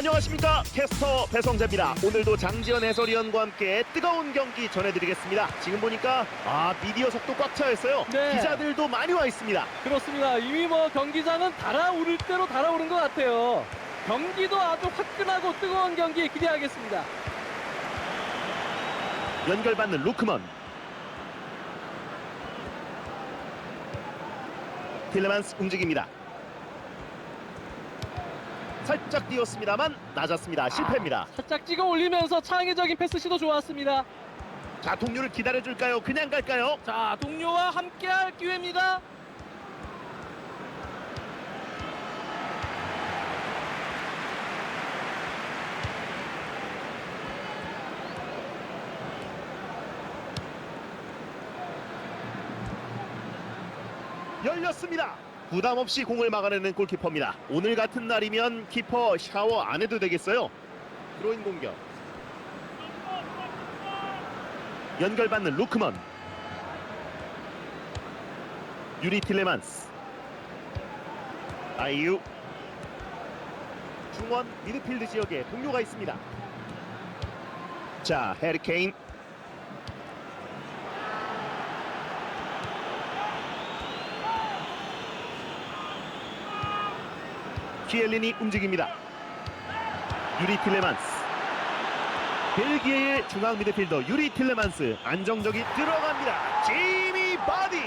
안녕하십니까 캐스터 배성재입니다. 오늘도 장지현 해설위원과 함께 뜨거운 경기 전해드리겠습니다. 지금 보니까 아 미디어 석도 꽉 차 있어요. 네. 기자들도 많이 와 있습니다. 그렇습니다. 이미 뭐 경기장은 달아오를 대로 달아오른 것 같아요. 경기도 아주 화끈하고 뜨거운 경기 기대하겠습니다. 연결받는 루크먼. 틸레만스 움직입니다. 살짝 뛰었습니다만 낮았습니다. 실패입니다. 살짝 찍어 올리면서 창의적인 패스 시도 좋았습니다. 자 동료를 기다려줄까요? 그냥 갈까요? 자, 동료와 함께할 기회입니다. 열렸습니다. 부담 없이 공을 막아내는 골키퍼입니다. 오늘 같은 날이면 키퍼 샤워 안 해도 되겠어요. 드로인 공격. 연결받는 루크먼. 유리 틸레만스. 아이유. 중원 미드필드 지역에 동료가 있습니다. 자, 해리 케인. 키엘린이 움직입니다. 유리 틸레만스. 벨기에의 중앙 미드필더 유리 틸레만스 안정적이 들어갑니다. 지미 바디.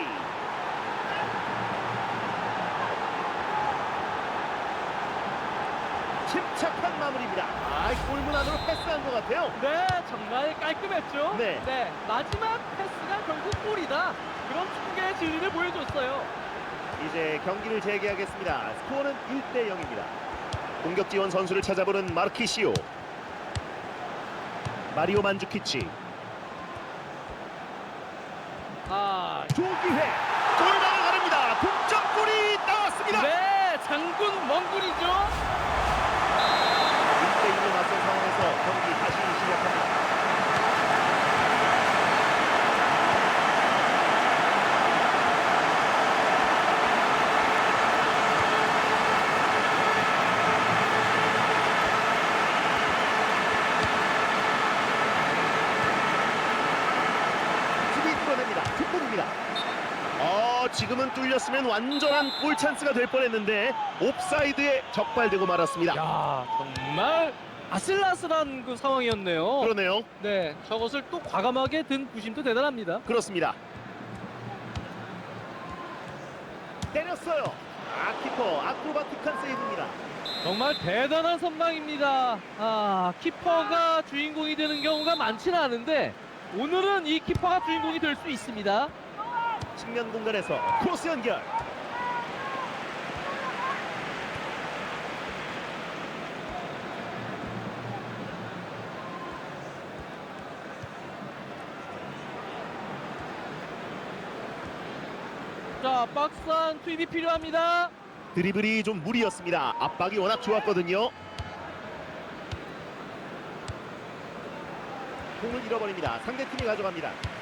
침착한 마무리입니다. 아, 골문 안으로 패스한 것 같아요. 네, 정말 깔끔했죠. 네. 마지막 패스가 결국 골이다. 그런 축구의 진리를 보여줬어요. 이제 경기를 재개하겠습니다. 스코어는 1대 0입니다. 공격 지원 선수를 찾아보는 마르키시오. 마리오 만주키치. 아, 좋은 기회. 골망을 가릅니다. 동점골이 나왔습니다. 네, 장군 멍군이죠. 1대 1로 맞선 상황에서 경기 다시 시작합니다. 수비 뚫어냅니다. 뒷골입니다. 어, 지금은 뚫렸으면 완전한 골 찬스가 될 뻔했는데 옵사이드에 적발되고 말았습니다. 야, 정말 아슬아슬한 그 상황이었네요. 그러네요. 네, 저것을 또 과감하게 든 부심도 대단합니다. 그렇습니다. 때렸어요. 아 키퍼 아크로바틱한 세이브입니다. 정말 대단한 선방입니다. 아, 키퍼가 주인공이 되는 경우가 많지는 않은데 오늘은 이 키퍼가 주인공이 될 수 있습니다. 측면 공간에서 크로스 연결. 자, 박스한 투입이 필요합니다. 드리블이 좀 무리였습니다. 압박이 워낙 좋았거든요. 공을 잃어버립니다. 상대팀이 가져갑니다.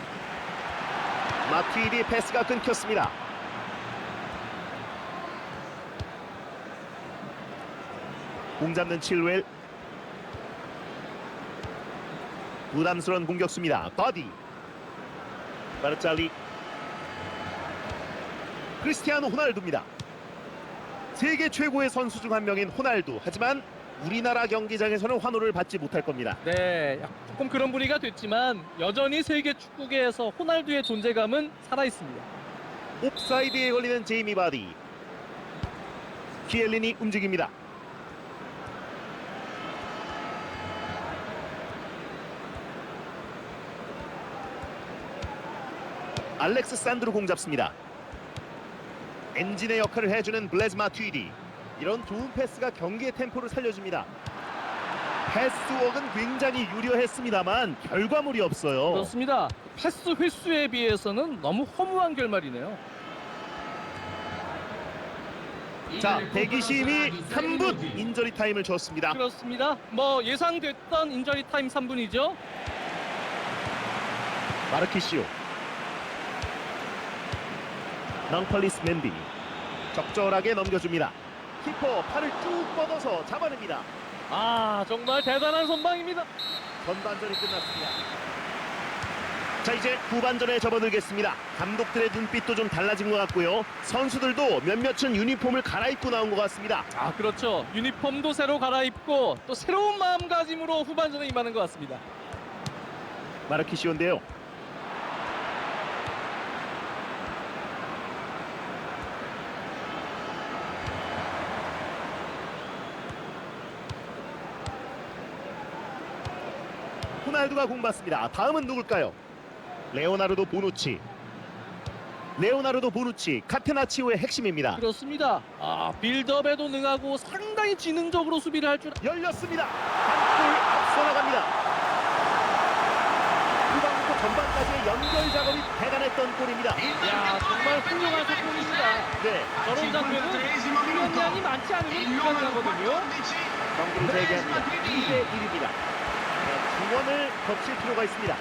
마티디 패스가 끊겼습니다. 공 잡는 칠웰 부담스러운 공격수입니다. 바디 바르짤리 크리스티아노 호날두입니다. 세계 최고의 선수 중 한 명인 호날두. 하지만 우리나라 경기장에서는 환호를 받지 못할 겁니다. 네, 약- 조금 그런 분위기가 됐지만 여전히 세계 축구계에서 호날두의 존재감은 살아 있습니다. 옵사이드에 걸리는 제이미 바디. 키엘린이 움직입니다. 알렉스 산드로 공 잡습니다. 엔진의 역할을 해주는 블레즈 마투이디. 이런 좋은 패스가 경기의 템포를 살려줍니다. 패스웍은 굉장히 유려했습니다만 결과물이 없어요. 그렇습니다. 패스 횟수에 비해서는 너무 허무한 결말이네요. 자, 대기심이 3분 인저리 타임을 줬습니다. 그렇습니다. 뭐 예상됐던 인저리 타임 3분이죠. 마르키시오 낭팔리스 맨디 적절하게 넘겨줍니다 키퍼 팔을 쭉 뻗어서 잡아냅니다 아 정말 대단한 선방입니다. 전반전이 끝났습니다. 자 이제 후반전에 접어들겠습니다. 감독들의 눈빛도 좀 달라진 것 같고요. 선수들도 몇몇은 유니폼을 갈아입고 나온 것 같습니다. 아 그렇죠. 유니폼도 새로 갈아입고 또 새로운 마음가짐으로 후반전에 임하는 것 같습니다. 마르키시온데요. 호날두가 공 받습니다. 다음은 누굴까요? 레오나르도 보누치. 레오나르도 보누치 카테나치오의 핵심입니다. 그렇습니다. 아 빌드업에도 능하고 상당히 지능적으로 수비를 할 줄. 열렸습니다. 한골 앞서 나갑니다. 후반부터 전반까지의 연결 작업이 대단했던 골입니다. 야 정말 훌륭한 소통입니다. 네, 저런 장면은 수면량이 많지 않으면 불가능하거든요. 경기를 재개합니다. 2대 1입니다. 중원을 거칠 필요가 있습니다.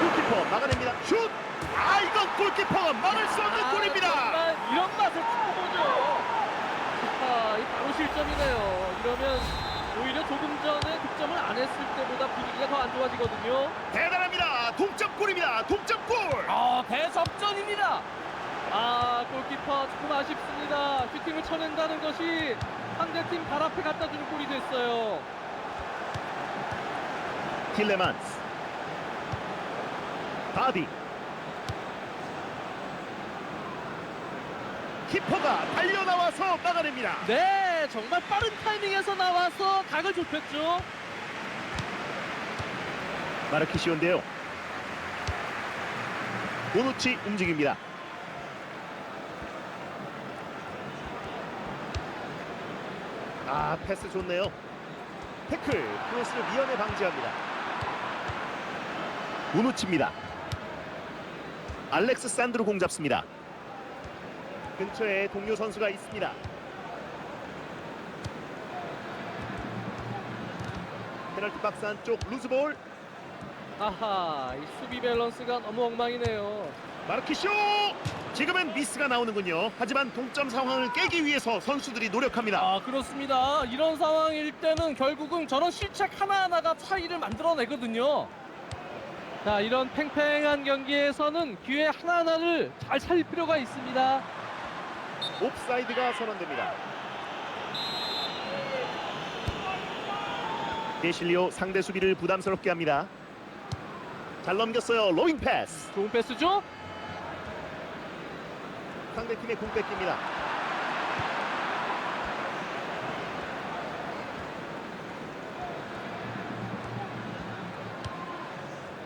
골키퍼 막아냅니다. 슛! 아 이건 골키퍼가 막을 수 없는 아, 골입니다. 정말 이런 맛을 축구보죠. 아, 이 바로 실점이네요. 이러면 오히려 조금 전에 득점을 안 했을 때보다 분위기가 더 안 좋아지거든요. 대단합니다. 동점골입니다. 동점골. 아, 대접전입니다. 아, 골키퍼 조금 아쉽습니다. 슈팅을 쳐낸다는 것이 상대팀 발 앞에 갖다 주는 골이 됐어요. 틸레만스. 바디. 키퍼가 달려 나와서 막아냅니다. 네, 정말 빠른 타이밍에서 나와서 각을 좁혔죠. 마르키시온데요. 보누치 움직입니다. 아 패스 좋네요. 태클 크로스를 미연에 방지합니다. 보누치입니다. 알렉스 산드로 공 잡습니다. 근처에 동료 선수가 있습니다. 페널티 박스 안쪽 루즈볼 아하, 이 수비 밸런스가 너무 엉망이네요. 마르키쇼 지금은 미스가 나오는군요 하지만 동점 상황을 깨기 위해서 선수들이 노력합니다 아 그렇습니다. 이런 상황일 때는 결국은 저런 실책 하나하나가 차이를 만들어내거든요. 자 이런 팽팽한 경기에서는 기회 하나하나를 잘 살릴 필요가 있습니다. 옵사이드가 선언됩니다 데실리오 상대 수비를 부담스럽게 합니다 잘 넘겼어요 로잉 패스 좋은 패스죠? 상대팀의 공 뺏깁니다.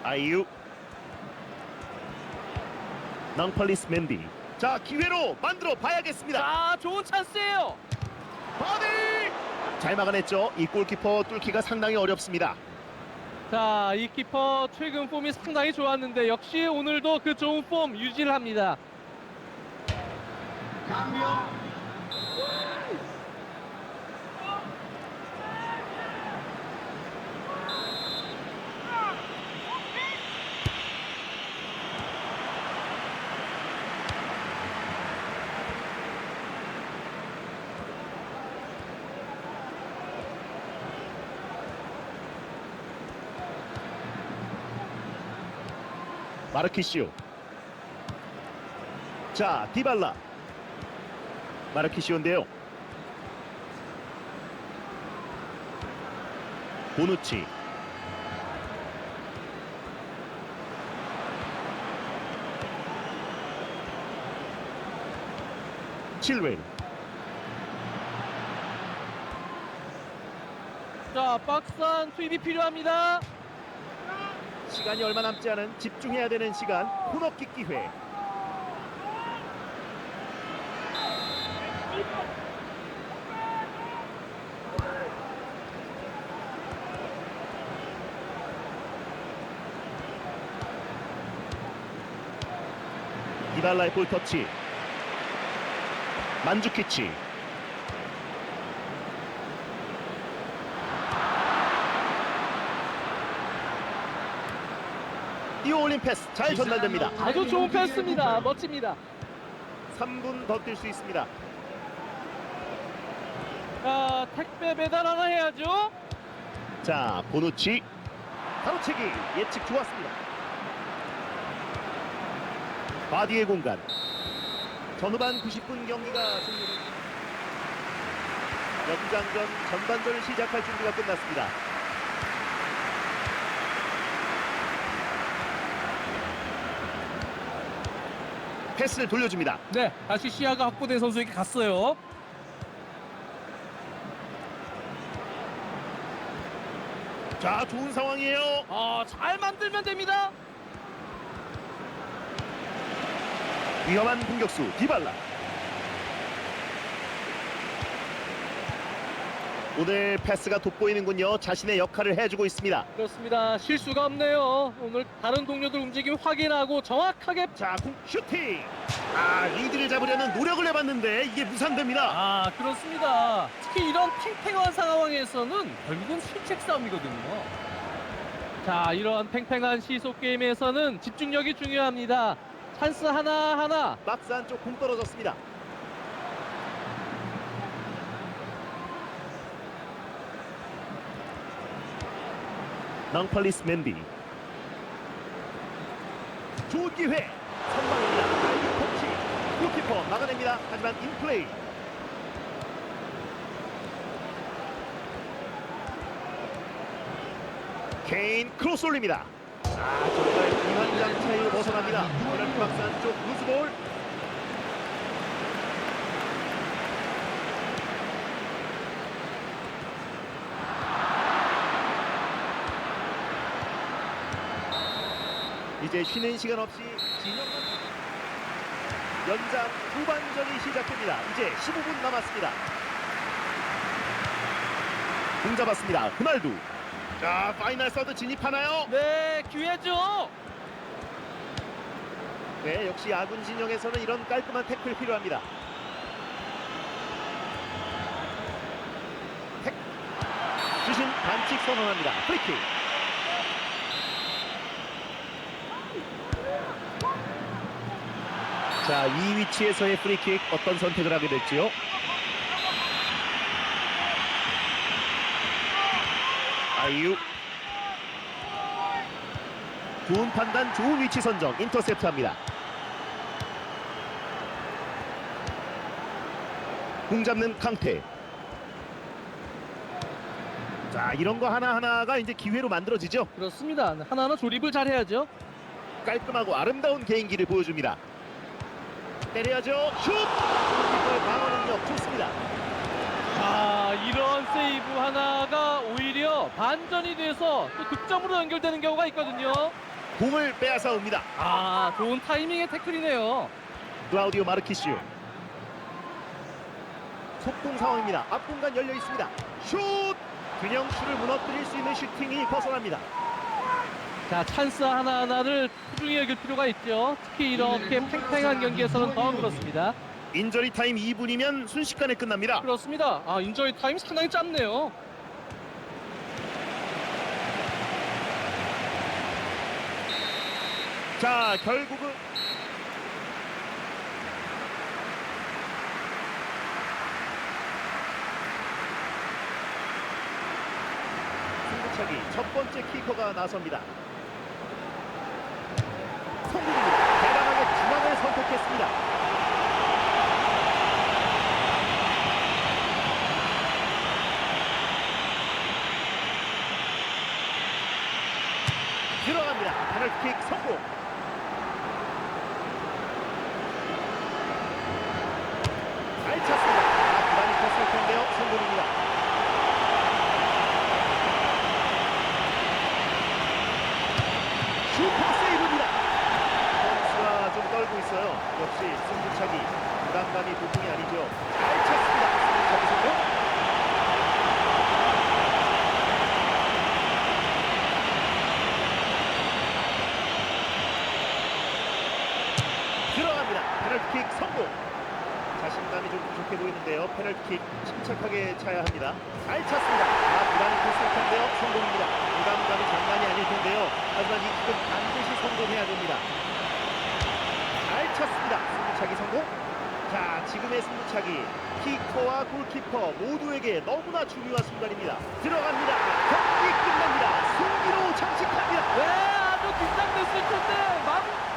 아이유. 낭팔리스 맨디. 자 기회로 만들어 봐야겠습니다. 자 좋은 찬스예요. 바디! 잘 막아냈죠. 이 골키퍼 뚫기가 상당히 어렵습니다. 자 이 키퍼 최근 폼이 상당히 좋았는데 역시 오늘도 그 좋은 폼 유지를 합니다. 마르키시오. 자 디발라 마르키시오인데요. 보누치. 칠웰 자 박스한 투입이 필요합니다. 시간이 얼마 남지 않은 집중해야 되는 시간 코너킥 기회 이발라의 볼 터치 만주키치 뛰어올린 패스 잘 전달됩니다 아주 좋은 패스입니다. 멋집니다. 3분 더 뛸 수 있습니다. 자, 택배 배달 하나 해야죠. 자, 보누치 가로채기 예측 좋았습니다. 바디의 공간. 전후반 90분 경기가 종료됩니다. 연장전 전반전을 시작할 준비가 끝났습니다. 패스를 돌려줍니다. 네, 다시 시야가 확보된 선수에게 갔어요. 자, 좋은 상황이에요. 아, 잘 만들면 됩니다. 위험한 공격수 디발라. 오늘 패스가 돋보이는군요. 자신의 역할을 해주고 있습니다. 그렇습니다. 실수가 없네요. 오늘 다른 동료들 움직임 확인하고 정확하게 자, 공 슈팅. 아, 리드를 잡으려는 노력을 해봤는데 이게 무산됩니다. 아 그렇습니다. 특히 이런 팽팽한 상황에서는 결국은 실책 싸움이거든요. 자 이런 팽팽한 시속 게임에서는 집중력이 중요합니다. 찬스 하나 하나. 박스 안쪽 공 떨어졌습니다. 낭팔리스 맨디. 좋은 기회. 선방입니다. 라이브 터치. 골키퍼 막아냅니다. 하지만 인플레이. 케인 크로스 올립니다. 아 정말 이만장 차이로 벗어납니다 페널티 박스 안쪽 루즈볼 이제 쉬는 시간 없이 진영만 연장 후반전이 시작됩니다. 이제 15분 남았습니다. 공 잡았습니다. 호날두. 자, 파이널 서드 진입하나요? 네 기회죠. 네, 역시 아군 진영에서는 이런 깔끔한 태클 필요합니다. 택. 주심 반칙 선언합니다. 프리킥. 자, 이 위치에서의 프리킥 어떤 선택을 하게 될지요? 아이유. 좋은 판단, 좋은 위치 선정, 인터셉트합니다. 공 잡는 강태. 자, 이런 거 하나 하나가 이제 기회로 만들어지죠. 그렇습니다. 하나하나 조립을 잘 해야죠. 깔끔하고 아름다운 개인기를 보여줍니다. 때려야죠. 슛! 골키퍼의 방어 능력 좋습니다. 아 이런 세이브 하나가 오히려 반전이 돼서 또 득점으로 연결되는 경우가 있거든요. 공을 빼앗아 옵니다. 아 좋은 타이밍의 태클이네요. 클라우디오 마르키시오. 속공 상황입니다. 앞 공간 열려 있습니다. 슛! 균형수를 무너뜨릴 수 있는 슈팅이 벗어납니다. 자 찬스 하나하나를 소중히 여길 필요가 있죠. 특히 이렇게 팽팽한 경기에서는 더 그렇습니다. 인저리 타임 2분이면 순식간에 끝납니다. 그렇습니다. 아 인저리 타임 상당히 짧네요. 자, 결국은 승부차기 첫 번째 키커가 나섭니다. 성공입니다. 대단하게 중앙을 선택했습니다. 들어갑니다. 페널티킥 성공. 잘 찼습니다. 아, 부담이 컸을 텐데요. 성공입니다. 슈퍼 세이브입니다. 선수가 좀 떨고 있어요. 역시 승부차기 부담감이 보통이 아니죠. 잘 찼습니다. 성공. 들어갑니다. 페널티킥 성공. 자신감이 좀 부족해 보이는데요. 페널티킥 침착하게 차야 합니다. 잘 찼습니다. 아, 부담이 컸을 텐데요. 성공입니다. 부담감이 장난이 아닐 텐데요. 하지만 이 킥은 반드시 성공해야 됩니다. 찼습니다. 승부차기 성공. 자, 지금의 승부차기 키커와 골키퍼 모두에게 너무나 중요한 순간입니다. 들어갑니다. 경기 끝납니다. 승기로 장식합니다. 왜 아주 긴장됐을 텐데 막